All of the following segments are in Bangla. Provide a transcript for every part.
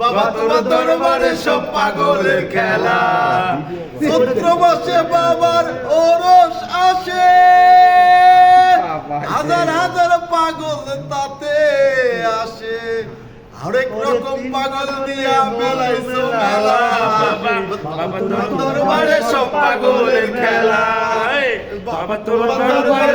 বাবা তোমার দরবারে সব পাগলের খেলা। চৈত্র মাসে বাবার ওরস আসে। হাজার হাজার পাগল তাতে আসে। হরেক রকম পাগল দিয়া মেলাইছো মেলা। বাবা তোমার দরবারে সব পাগলের খেলা। বাবা তোমার দরবারে।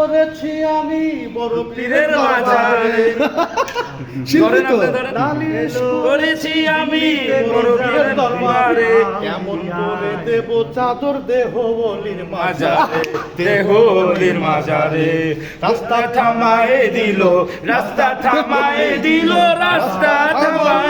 করেছি আমি বড় পীরের মাঝারে শিল্পী তো। ধরেন। করেছি আমি বড় পীরের দরবারে। কেমন করে দেব চাদর দেহ বলির মাজারে দেহলির মাজারে। রাস্তা থামায়ে দিল রাস্তা থামায় দিল রাস্তা থামায়ে